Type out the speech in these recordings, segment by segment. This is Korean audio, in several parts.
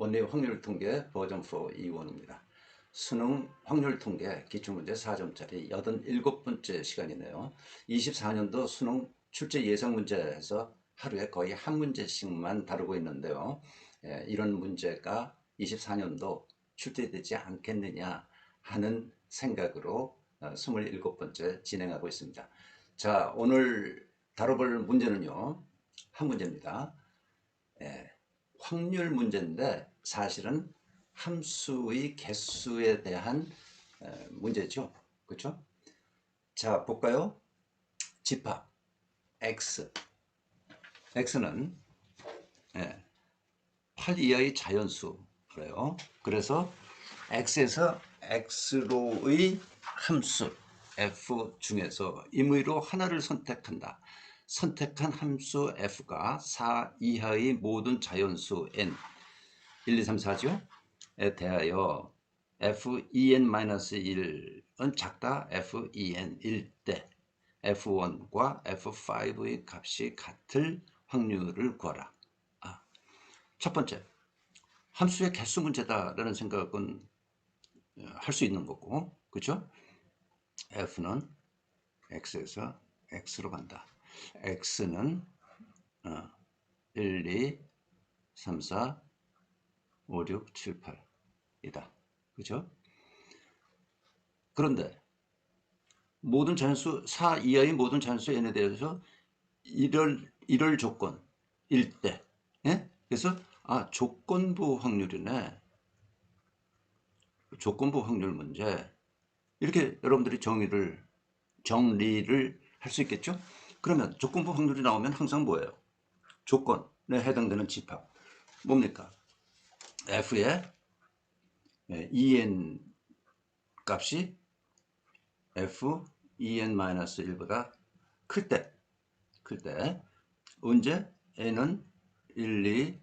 원리 확률 통계 버전 4 2원입니다. 수능 확률 통계 기출문제 4점짜리 87번째 시간이네요. 24년도 수능 출제 예상 문제에서 하루에 거의 한 문제씩만 다루고 있는데요. 예, 이런 문제가 24년도 출제되지 않겠느냐 하는 생각으로 어, 27번째 진행하고 있습니다. 자, 오늘 다뤄볼 문제는요. 한 문제입니다. 예, 확률 문제인데 사실은 함수의 개수에 대한 에, 문제죠. 그렇죠? 자, 볼까요? 집합 x x는 예, 8 이하의 자연수 그래요. 그래서 x에서 x로의 함수 f 중에서 임의로 하나를 선택한다. 선택한 함수 f가 4 이하의 모든 자연수 n 1, 2, 3, 4죠? 에 대하여 fen-1은 작다 fen 1대 f1과 f5의 값이 같을 확률을 구하라. 아, 첫 번째, 함수의 개수 문제다라는 생각은 어, 할수 있는 거고, 그죠? f는 x에서 x로 간다. x는 어, 1, 2, 3, 4, 5, 6, 7, 8이다. 그죠? 그런데 모든 자연수 4 이하의 모든 자연수 n에 대해서 이럴 이럴 조건 일때 예? 그래서 아 조건부 확률이네. 조건부 확률 문제 이렇게 여러분들이 정의를 정리를 할 수 있겠죠? 그러면 조건부 확률이 나오면 항상 뭐예요? 조건에 해당되는 집합 뭡니까? F의 en 값이 f en-1보다 클 때, 클 때, 언제? N은 1, 2,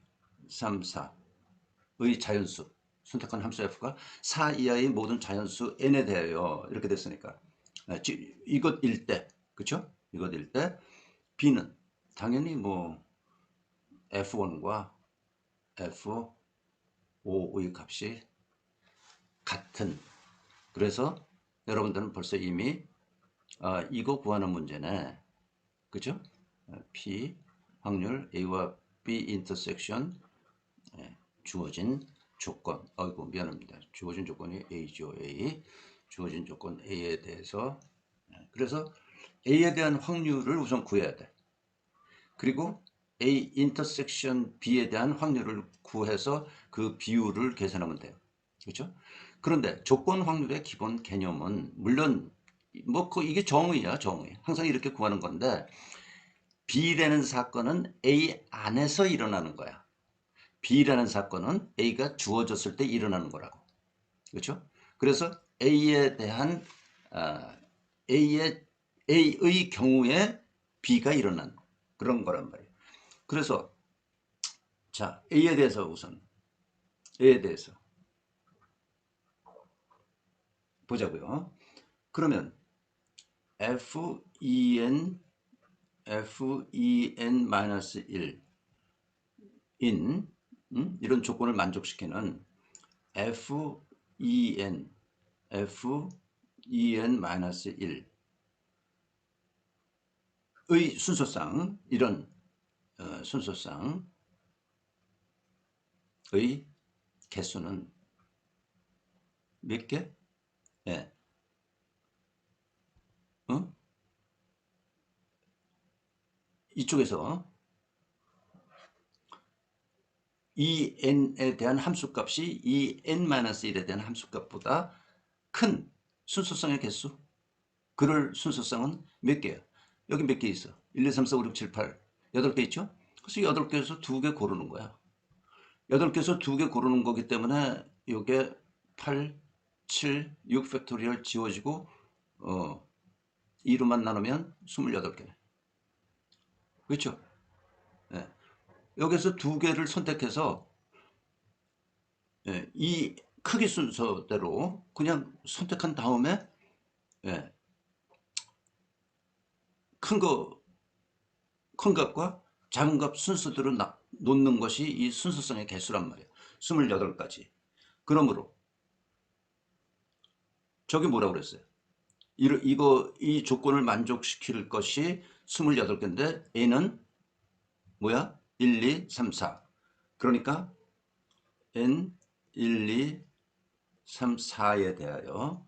3, 4의 자연수, 선택한 함수 f가 4 이하의 모든 자연수 n에 대하여 이렇게 됐으니까. 이것일 때, 그쵸? 이것일 때 b는 당연히 뭐 f1과 f5의 값이 같은. 그래서 여러분들은 벌써 이미 아, 이거 구하는 문제네. 그죠? P 확률 A와 B 인터섹션 예, 주어진 조건. 아이고 미안합니다. 주어진 조건이 A죠 A. 주어진 조건 A에 대해서 예, 그래서 A에 대한 확률을 우선 구해야 돼. 그리고 A 인터섹션 B에 대한 확률을 구해서 그 비율을 계산하면 돼요. 그렇죠? 그런데 조건 확률의 기본 개념은 물론 뭐 그 이게 정의야 정의. 항상 이렇게 구하는 건데 B라는 사건은 A 안에서 일어나는 거야. B라는 사건은 A가 주어졌을 때 일어나는 거라고. 그렇죠? 그래서 A에 대한 어, A의 A의 경우에 B가 일어난 그런 거란 말이에요. 그래서 자 A에 대해서 우선 A에 대해서 보자고요. 그러면 fen fen-1 인 음? 이런 조건을 만족시키는 fen fen-1 의 순서상 이런 어, 순서상 의 개수는 몇 개? 예. 어? 이쪽에서 이 n에 대한 함수값이 이 n-1에 대한 함수값보다 큰 순서상의 개수 그럴 순서상은 몇 개야? 여기 몇 개 있어? 1, 2, 3, 4, 5, 6, 7, 8 8개 있죠? 그래서 8개에서 2개 고르는 거야 8개에서 2개 고르는 거기 때문에 이게 8, 7, 6 팩토리얼 지워지고 어 2로만 나누면 28개 그렇죠? 네. 여기서 두 개를 선택해서 네. 이 크기 순서대로 그냥 선택한 다음에 네. 큰 거, 큰 값과 작은 값 순서대로 나, 놓는 것이 이 순서성의 개수란 말이에요. 28가지. 그러므로 저기 뭐라고 그랬어요? 이- 이거 이 조건을 만족시킬 것이 28개인데 N은 뭐야? 1, 2, 3, 4. 그러니까 N 1, 2, 3, 4에 대하여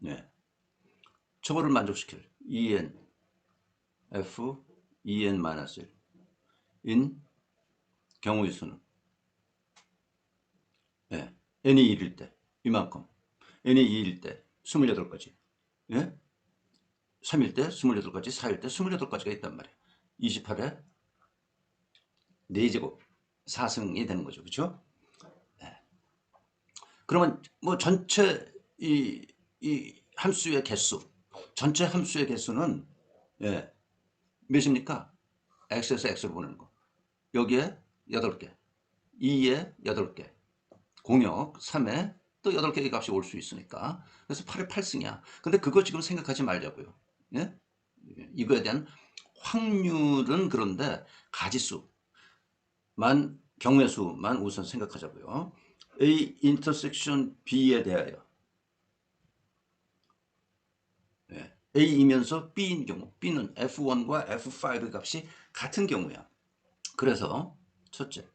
네. 저거를 만족시킬 EN F EN-1 인 경우의 수는 네. N이 1일 때 이만큼 N이 2일 때 28가지 예? 3일 때 28가지 4일 때 28가지가 있단 말이에요 28에 4제곱 4승이 되는 거죠 그렇죠? 그러면 뭐 전체 이, 이 함수의 개수, 전체 함수의 개수는 예, 몇입니까? x에서 x로 보내는 거. 여기에 8개, 2에 8개, 공역 3에 또 8개의 값이 올 수 있으니까. 그래서 8에 8승이야. 근데 그거 지금 생각하지 말자고요. 예? 이거에 대한 확률은 그런데 가지수, 만 경우의 수만 우선 생각하자고요. A 인터섹션 B에 대하여 네. A이면서 B인 경우 B는 F1과 F5의 값이 같은 경우야. 그래서 첫째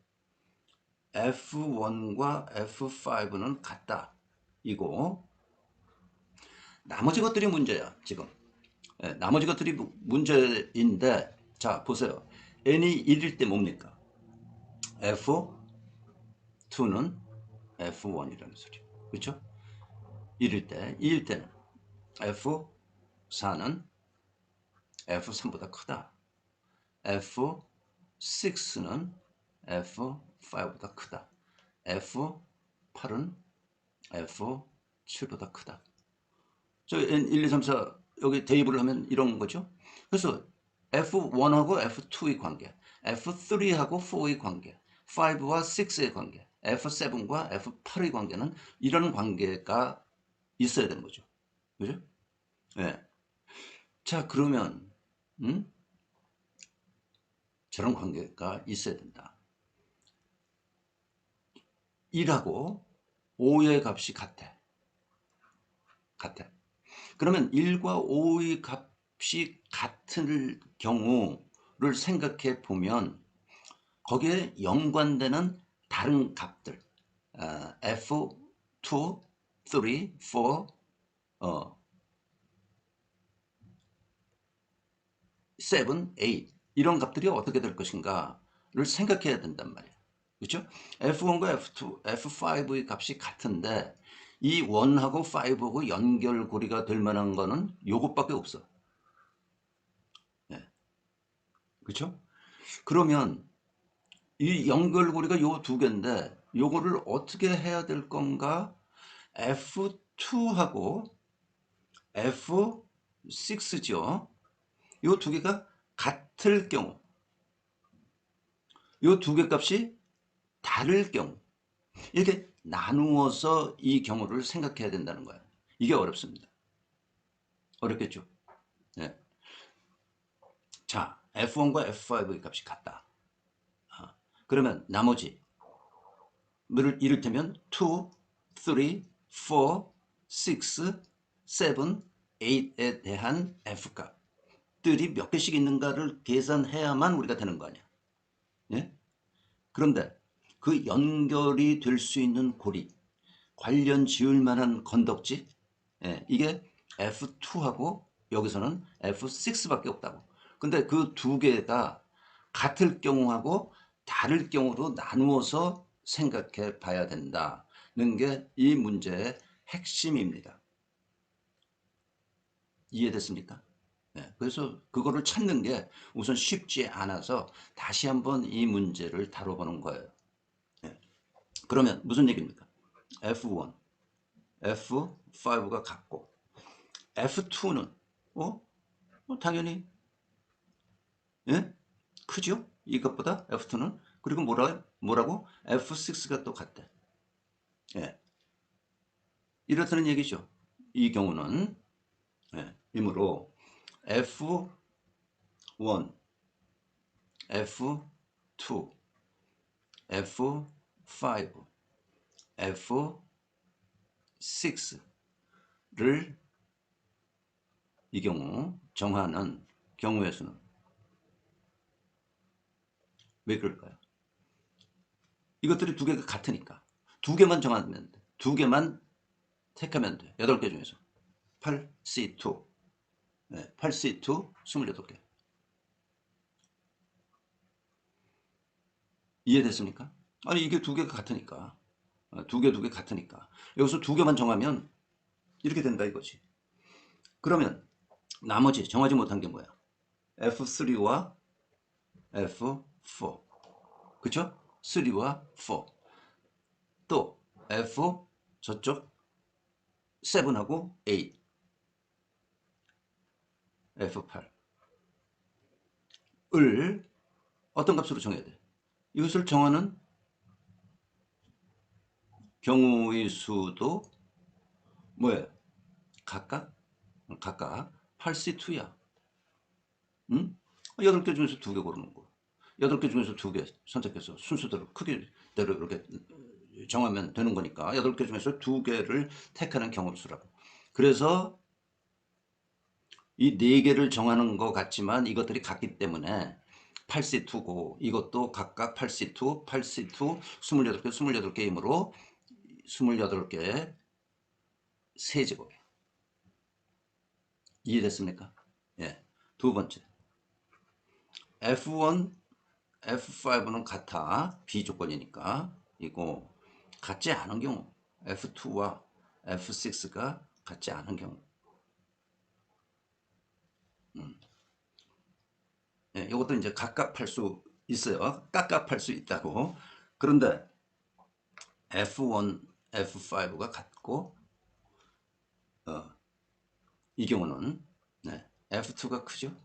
F1과 F5는 같다. 이고 나머지 것들이 문제야 지금. 네, 나머지 것들이 무- 문제인데 자 보세요. n이 1일 때 뭡니까? F2는 F1이라는 소리. 그렇죠? 1일 때, 2일 때는 F4는 F3보다 크다. F6는 F5보다 크다. F8은 F7보다 크다. 저 N 1, 2, 3, 4 여기 대입을 하면 이런 거죠. 그래서 F1하고 F2의 관계, F3하고 4의 관계, 5와 6의 관계, F7과 F8의 관계는 이런 관계가 있어야 되는 거죠. 그죠? 예. 자, 그러면, 음? 저런 관계가 있어야 된다. 1하고 5의 값이 같아. 같아. 그러면 1과 5의 값이 같은 경우를 생각해 보면 거기에 연관되는 다른 값들 아, F2, 3, 4, 어, 7, 8 이런 값들이 어떻게 될 것인가를 생각해야 된단 말이에요. 그렇죠? F1과 F2, F5의 값이 같은데 이 1하고 5하고 연결고리가 될 만한 거는 요것밖에 없어. 네. 그렇죠? 그러면 이 연결고리가 요 두 개인데 요거를 어떻게 해야 될 건가? F2하고 F6죠. 요두 개가 같을 경우 요두개 값이 다를 경우 이렇게 나누어서 이 경우를 생각해야 된다는 거예요. 이게 어렵습니다. 어렵겠죠? 네. 자, F1과 F5의 값이 같다. 아, 그러면 나머지 이를테면 2, 3, 4, 6, 7, 8에 대한 F값 들이 몇 개씩 있는가를 계산해야만 우리가 되는 거 아니야. 예? 그런데 그 연결이 될 수 있는 고리, 관련 지을 만한 건덕지, 예, 이게 F2하고 여기서는 F6밖에 없다고. 근데 그 두 개가 같을 경우하고 다를 경우로 나누어서 생각해 봐야 된다는 게 이 문제의 핵심입니다. 이해됐습니까? 네, 그래서 그거를 찾는 게 우선 쉽지 않아서 다시 한번 이 문제를 다뤄보는 거예요. 네. 그러면 무슨 얘기입니까? F1, F5가 같고 F2는 어? 어 당연히 예? 크죠? 이것보다 F2는 그리고 뭐라, 뭐라고? F6가 또 같대. 예. 이렇다는 얘기죠. 이 경우는 예. 이므로 F1, F2 F5, F6를 이 경우 정하는 경우의 수는 왜 그럴까요? 이것들이 두 개가 같으니까 두 개만 정하면 돼. 두 개만 택하면 돼. 8개 중에서 8C2 네, 8C2 28개. 이해됐습니까? 아니 이게 두 개가 같으니까. 어, 두개 두 개 같으니까. 여기서 두 개만 정하면 이렇게 된다 이거지. 그러면 나머지 정하지 못한 게 뭐야? F3와 F4 그쵸? 3와 4또 F 저쪽 7하고 8 F8 을 어떤 값으로 정해야 돼? 이것을 정하는 경우의 수도 뭐예요? 각각 각각 8C2야. 응? 8개 중에서 두개 고르는 거. 8개 중에서 두개 선택해서 순서대로 크기대로 이렇게 정하면 되는 거니까 8개 중에서 두 개를 택하는 경험수라고. 그래서 이 네 개를 정하는 것 같지만 이것들이 같기 때문에 8C2고 이것도 각각 8C2, 8C2, 28개, 28개이므로 28개 세제곱이 이해됐습니까? 예. 두 번째. F1, F5는 같아. 비조건이니까. 이거 같지 않은 경우 F2와 F6가 같지 않은 경우 예, 이것도 이제 각각 할 수 있어요. 깝깝할 수 있다고. 그런데 F1, F5가 같고 어, 이 경우는 네, F2가 크죠.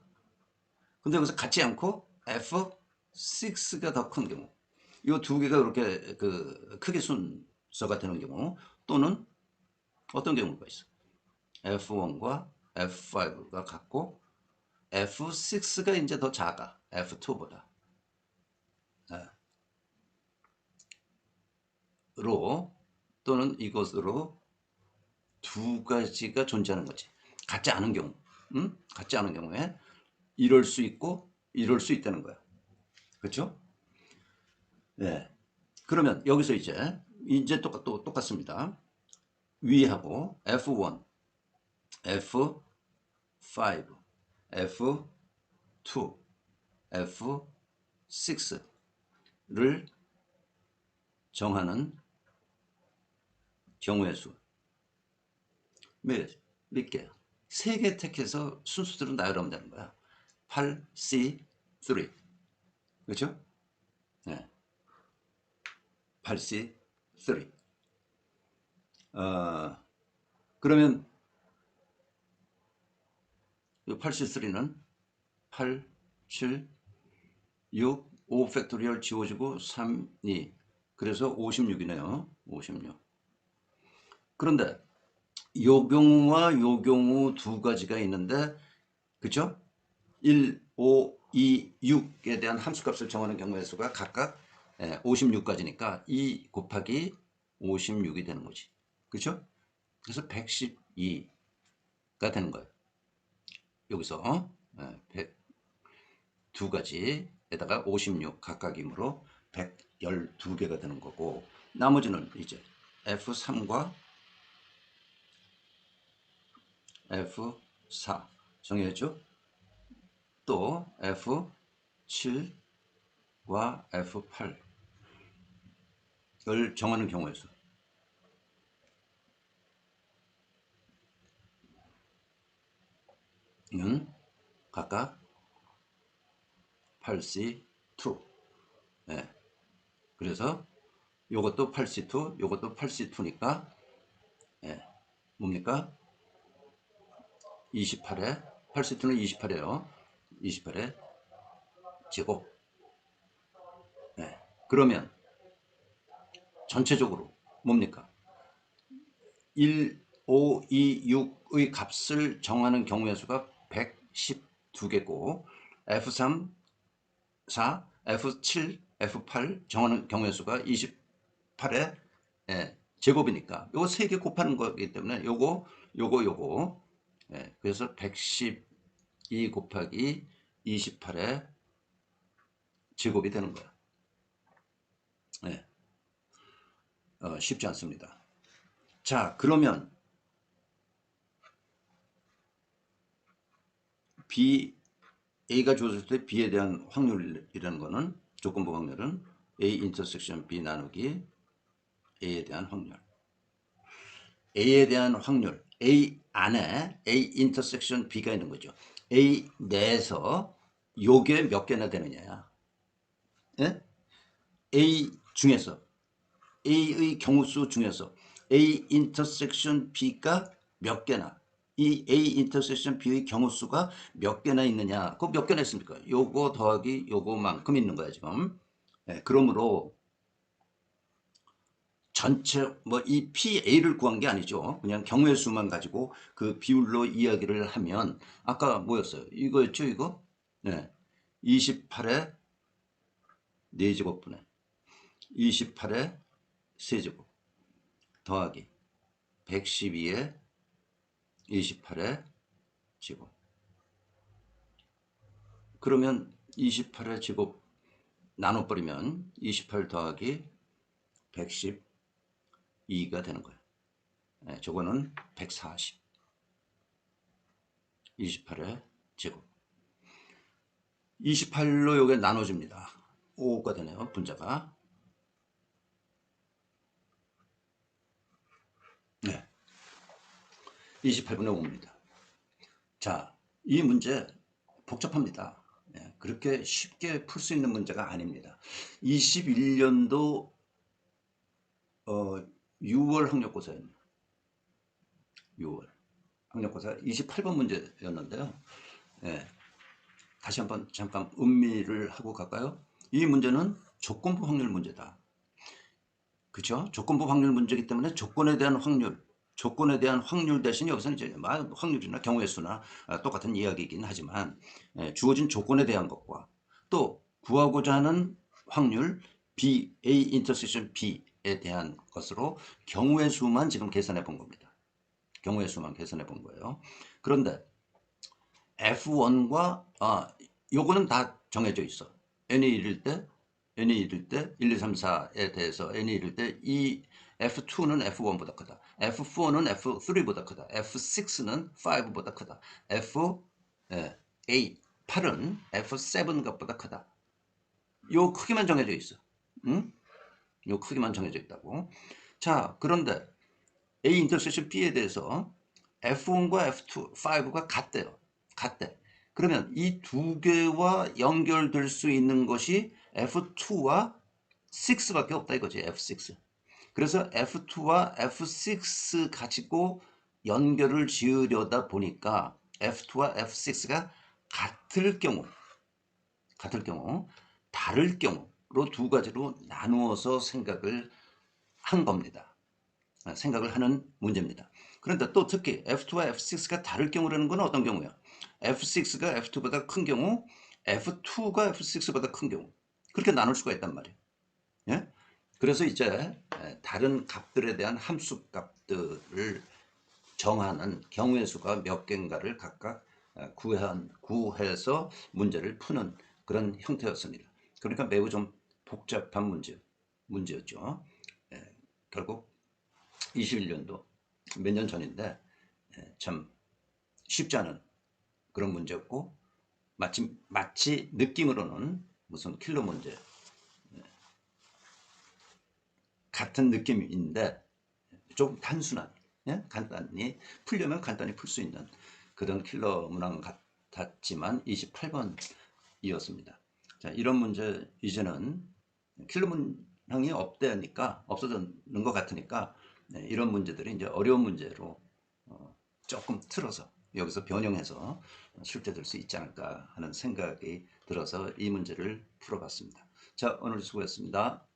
근데 여기서 같지 않고 F6가 더 큰 경우 이 두 개가 이렇게 그 크게 순서가 되는 경우 또는 어떤 경우가 있어 F1과 F5가 같고 F6가 이제 더 작아. F2보다. 네. 로 또는 이것으로 두 가지가 존재하는 거지. 같지 않은 경우. 음? 같지 않은 경우에 이럴 수 있고 이럴 수 있다는 거야. 그렇죠? 네. 그러면 여기서 이제 이제 똑같, 또 똑같습니다. 위하고 F1, F5, F2, F6를 정하는 경우의 수. 몇, 몇 개? 세 개 택해서 순수대로 나열하면 되는 거야. 8, C, 3. 그렇죠? 네. 8, C, 3. 어, 그러면 이 83는 8, 7, 6, 5 팩토리얼 지워지고 3, 2 그래서 56이네요. 56 그런데 요 경우와 요 경우 두 가지가 있는데 그죠? 1, 5, 2, 6에 대한 함수값을 정하는 경우의 수가 각각 56까지니까 예, 2 곱하기 56이 되는 거지. 그죠? 그래서 112가 되는 거예요. 여기서 어? 두 가지에다가 56 각각이므로 112개가 되는 거고 나머지는 이제 F3과 F4 정해야죠. 또 F7과 F8을 정하는 경우에서 는 각각? 8C2 네. 그래서 요것도 8C2 요것도 8C2니까 네. 뭡니까? 28에 8C2는 28이에요. 28에 제곱. 네. 그러면 전체적으로 뭡니까? 1, 5, 2, 6의 값을 정하는 경우의 수가 112개고 F3, 4, F7, F8 정하는 경우의 수가 28의 예, 제곱이니까 요거 세개 곱하는 거기 때문에 요거 요거 요거 예, 그래서 112 곱하기 28의 제곱이 되는 거야. 예. 어, 쉽지 않습니다. 자, 그러면 A가 주어졌을 때 B에 대한 확률이라는 거는 조건부 확률은 A 인터섹션 B 나누기 A에 대한 확률. A에 대한 확률, A 안에 A 인터섹션 B가 있는 거죠. A 내에서 요게 몇 개나 되느냐. 예? A 중에서 A의 경우수 중에서 A 인터섹션 B가 몇 개나 이 A 인터섹션 B의 경우 수가 몇 개나 있느냐 그 몇 개나 있습니까? 요거 더하기 요거만큼 있는 거야 지금 예, 그러므로 전체 뭐 이 PA를 구한 게 아니죠 그냥 경우의 수만 가지고 그 비율로 이야기를 하면 아까 뭐였어요? 이거였죠 이거? 네. 28에 4제곱분에 28에 세제곱 더하기 112에 28의 제곱 그러면 28의 제곱 나눠버리면 28 더하기 112가 되는 거예요. 네, 저거는 140 28의 제곱 28로 요게 나눠집니다. 5가 되네요. 분자가 28분의 5입니다. 자, 이 문제 복잡합니다. 네, 그렇게 쉽게 풀 수 있는 문제가 아닙니다. 21년도 어, 6월 학력고사입니다. 6월 학력고사 28번 문제였는데요. 네, 다시 한번 잠깐 음미를 하고 갈까요? 이 문제는 조건부 확률 문제다. 그죠? 조건부 확률 문제이기 때문에 조건에 대한 확률, 조건에 대한 확률 대신 여기서는 이제 확률이나 경우의 수나 아, 똑같은 이야기이긴 하지만 예, 주어진 조건에 대한 것과 또 구하고자 하는 확률 B, A 인터섹션 B에 대한 것으로 경우의 수만 지금 계산해 본 겁니다. 경우의 수만 계산해 본 거예요. 그런데 F1과 아 요거는 다 정해져 있어. n이 1일 때 n이 1일 때 1, 2, 3, 4에 대해서 n이 1일 때 이 F2는 F1보다 크다. F4는 F3보다 크다. F6는 5보다 크다. F8, 8은 F7것보다 크다. 요 크기만 정해져 있어. 응? 요 크기만 정해져 있다고. 자, 그런데 A 인터섹션 B에 대해서 F1과 F2, 5가 같대요. 같대. 그러면 이 두 개와 연결될 수 있는 것이 F2와 6밖에 없다 이거지 F6 그래서 F2와 F6 가지고 연결을 지으려다 보니까 F2와 F6가 같을 경우 같을 경우 다를 경우로 두 가지로 나누어서 생각을 한 겁니다 생각을 하는 문제입니다 그런데 또 특히 F2와 F6가 다를 경우라는 건 어떤 경우야 F6가 F2보다 큰 경우 F2가 F6보다 큰 경우 그렇게 나눌 수가 있단 말이에요. 예? 그래서 이제 다른 값들에 대한 함수 값들을 정하는 경우의 수가 몇 개인가를 각각 구한, 구해서 문제를 푸는 그런 형태였습니다. 그러니까 매우 좀 복잡한 문제, 문제였죠. 예, 결국 21년도 몇 년 전인데 예, 참 쉽지 않은 그런 문제였고 마치, 마치 느낌으로는 무슨 킬러 문제 네. 같은 느낌인데 좀 단순한 예? 간단히 풀려면 간단히 풀 수 있는 그런 킬러 문항 같았지만 28번 이었습니다. 자 이런 문제 이제는 킬러 문항이 없대니까 없어지는 것 같으니까 네, 이런 문제들이 이제 어려운 문제로 어, 조금 틀어서 여기서 변형해서 출제될 수 있지 않을까 하는 생각이 들어서 이 문제를 풀어봤습니다. 자 오늘 수고했습니다.